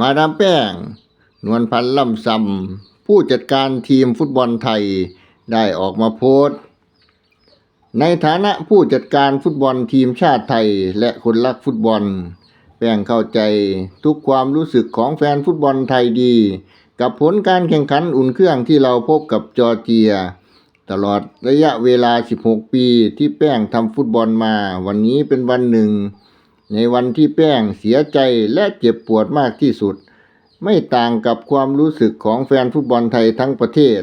มาดามแป้ง นวลพันธ์ล่ำซำผู้จัดการทีมฟุตบอลไทยได้ออกมาโพสต์ในฐานะผู้จัดการฟุตบอลทีมชาติไทยและคนรักฟุตบอล แป้งเข้าใจทุกความรู้สึกของแฟนฟุตบอลไทยดี กับผลการแข่งขันอุ่นเครื่องที่เราพบกับจอร์เจีย ตลอดระยะเวลา 16 ปีที่แป้งทำฟุตบอลมา วันนี้เป็นวันหนึ่ง ในวันที่แป้งเสียใจและเจ็บปวดมากที่สุด ไม่ต่างกับความรู้สึกของแฟนฟุตบอลไทยทั้งประเทศ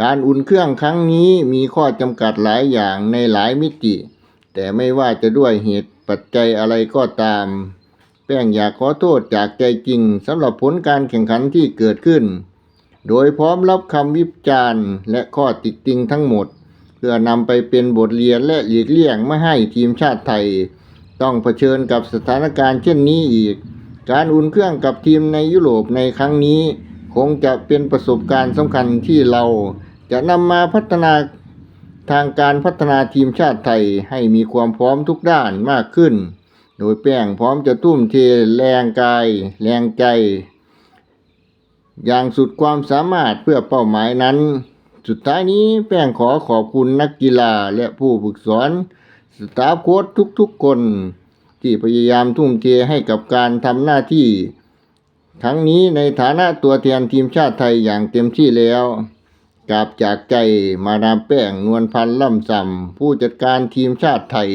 การอุ่นเครื่องครั้งนี้มีข้อจำกัดหลายอย่างในหลายมิติ แต่ไม่ว่าจะด้วยเหตุปัจจัยอะไรก็ตาม แป้งอยากขอโทษจากใจจริงสำหรับผลการแข่งขันที่เกิดขึ้น โดยพร้อมรับคำวิจารณ์และข้อติติงทั้งหมด เพื่อนำไปเป็นบทเรียนและหลีกเลี่ยงไม่ให้ทีมชาติไทย ต้องเผชิญกับสถานการณ์เช่นนี้อีก การอุ่นเครื่องกับทีมในยุโรปในครั้งนี้ คงจะเป็นประสบการณ์สำคัญที่เราจะนำมาพัฒนาทางการพัฒนาทีมชาติไทยให้มีความพร้อมทุกด้านมากขึ้น โดยแป้งพร้อมจะทุ่มเทแรงกาย แรงใจ อย่างสุดความสามารถเพื่อเป้าหมายนั้น สุดท้ายนี้แป้งขอขอบคุณนักกีฬาและผู้ฝึกสอน สตาฟโค้ดทุกๆคน ที่พยายามทุ่มเทให้กับการทำหน้าที่ ทั้งนี้ในฐานะตัวแทนทีมชาติไทยอย่างเต็มที่แล้วกราบจากใจมาดามแป้งนวลพันธ์ล่ำซำผู้จัดการทีมชาติไทย